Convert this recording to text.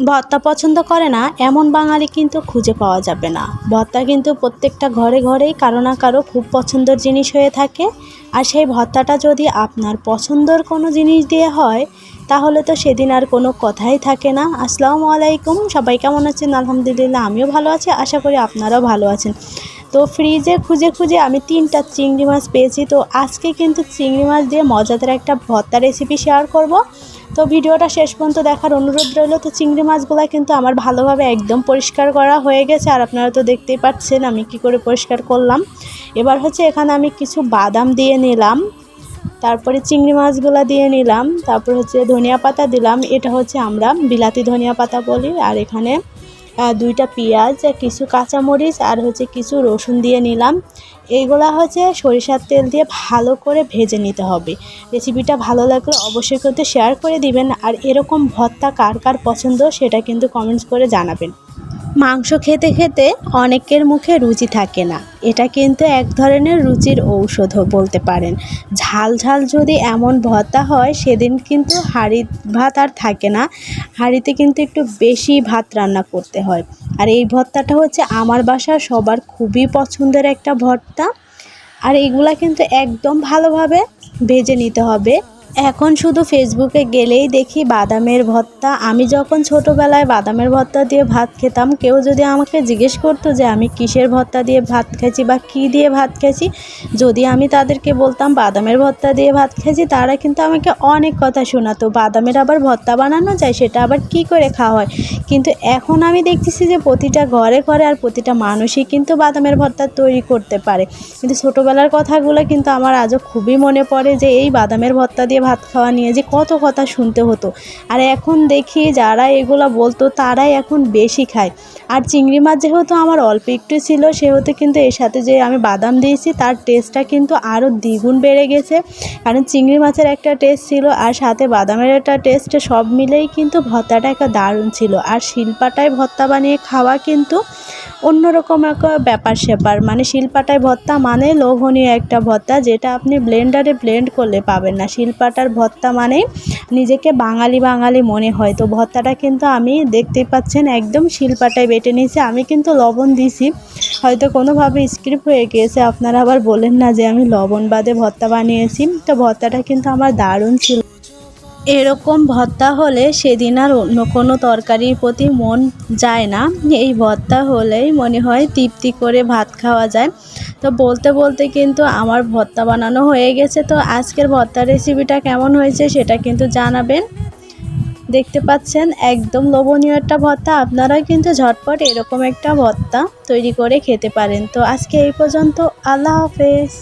ভর্তা পছন্দ করে না, এমন বাঙালি কিন্তু খুঁজে পাওয়া যাবে না। ভর্তা কিন্তু প্রত্যেকটা ঘরে ঘরেই কারও না কারও খুব পছন্দের জিনিস হয়ে থাকে। আর সেই ভর্তাটা যদি আপনার পছন্দের কোনো জিনিস দিয়ে হয়, তাহলে তো সেদিন আর কোনো কথাই থাকে না। আসসালামু আলাইকুম, সবাই কেমন আছেন? আলহামদুলিল্লাহ, আমিও ভালো আছি, আশা করি আপনারাও ভালো আছেন। তো ফ্রিজে খুঁজে খুঁজে আমি তিনটা চিংড়ি মাছ পেয়েছি। তো আজকে কিন্তু চিংড়ি মাছ দিয়ে মজাদার একটা ভর্তা রেসিপি শেয়ার করব। তো ভিডিওটা শেষ পর্যন্ত দেখার অনুরোধ রইল। তো চিংড়ি মাছগুলো কিন্তু আমার ভালোভাবে একদম পরিষ্কার করা হয়ে গেছে। আর আপনারা তো দেখতেই পাচ্ছেন আমি কি করে পরিষ্কার করলাম। এবার হচ্ছে এখানে আমি কিছু বাদাম দিয়ে নিলাম। তারপরে চিংড়ি মাছগুলো দিয়ে নিলাম। তারপর হচ্ছে ধনিয়া পাতা দিলাম। এটা হচ্ছে আমরা বিলাতি ধনিয়া পাতা বলি। আর এখানে দুইটা পেঁয়াজ, কিছু কাঁচামরিচ আর হচ্ছে কিছু রসুন দিয়ে নিলাম। এইগুলা হচ্ছে সরিষার তেল দিয়ে ভালো করে ভেজে নিতে হবে। রেসিপিটা ভালো লাগলে অবশ্যই কিন্তু শেয়ার করে দিবেন। আর এরকম ভর্তা কার কার পছন্দ সেটা কিন্তু কমেন্টস করে জানাবেন। মাংস খেতে খেতে অনেকের মুখে রুচি থাকে না। এটা কিন্তু এক ধরনের রুচির ঔষধও বলতে পারেন। ঝাল ঝাল যদি এমন ভর্তা হয়, সেদিন কিন্তু হাঁড়ি ভাত আর থাকে না। হাঁড়িতে কিন্তু একটু বেশি ভাত রান্না করতে হয়। আর এই ভর্তাটা হচ্ছে আমার বাসা সবার খুবই পছন্দের একটা ভর্তা। আর এইগুলা কিন্তু একদম ভালোভাবে ভেজে নিতে হবে। এখন শুধু ফেসবুকে গেলেই দেখি বাদামের ভর্তা। আমি যখন ছোটোবেলায় বাদামের ভর্তা দিয়ে ভাত খেতাম, কেউ যদি আমাকে জিজ্ঞেস করতো যে আমি কিসের ভর্তা দিয়ে ভাত খেয়েছি বা কী দিয়ে ভাত খেয়েছি, যদি আমি তাদেরকে বলতাম বাদামের ভর্তা দিয়ে ভাত খেয়েছি, তারা কিন্তু আমাকে অনেক কথা শোনাতো। বাদামের আবার ভর্তা বানানো যায়, সেটা আবার কি করে খাওয়া হয়? কিন্তু এখন আমি দেখতেছি যে প্রতিটা ঘরে ঘরে আর প্রতিটা মানুষই কিন্তু বাদামের ভর্তা তৈরি করতে পারে। কিন্তু ছোটোবেলার কথাগুলো কিন্তু আমার আজও খুবই মনে পড়ে যে এই বাদামের ভর্তা দিয়ে ভাত খাওয়া নিয়ে যে কত কথা শুনতে হতো। আর এখন দেখি যারা এগুলো বলতো তারাই এখন বেশি খায়। আর চিংড়ি মাছ যেহেতু আমার অল্প একটু ছিল, সেহেতু কিন্তু এর সাথে যে আমি বাদাম দিয়েছি তার টেস্টটা কিন্তু আরও দ্বিগুণ বেড়ে গেছে। কারণ চিংড়ি মাছের একটা টেস্ট ছিল আর সাথে বাদামের একটা টেস্ট সব মিলেই কিন্তু ভর্তাটা একটা দারুণ ছিল। আর শিল্পাটায় ভর্তা বানিয়ে খাওয়া কিন্তু অন্যরকম একটা ব্যাপার স্যাপার। মানে শিলপাটায় ভর্তা মানে লোভনীয় একটা ভর্তা, যেটা আপনি ব্লেন্ডারে ব্লেন্ড করলে পাবেন না। শিলপাটার ভর্তা মানে নিজেকে বাঙালি বাঙালি মনে হয়। তো ভর্তাটা কিন্তু আমি দেখতেই পাচ্ছেন একদম শিলপাটায় বেটে নিয়েছি। আমি কিন্তু লবণ দিছি হয়তো কোনোভাবে স্ক্রিপ হয়ে গিয়েছে, আপনারা আবার বলেন না যে আমি লবণ বাদে ভর্তা বানিয়েছি। তো ভর্তাটা কিন্তু আমার দারুণ ছিল। এরকম ভর্তা হলে সেদিন আর অন্য কোনো তরকারির প্রতি মন যায় না। এই ভর্তা হলেই মনে হয় তৃপ্তি করে ভাত খাওয়া যায়। তো বলতে বলতে কিন্তু আমার ভর্তা বানানো হয়ে গেছে। তো আজকের ভর্তা রেসিপিটা কেমন হয়েছে সেটা কিন্তু জানাবেন। দেখতে পাচ্ছেন একদম লোভনীয় একটা ভর্তা। আপনারাও কিন্তু ঝটপট এরকম একটা ভর্তা তৈরি করে খেতে পারেন। তো আজকে এই পর্যন্ত, আল্লাহ হাফেজ।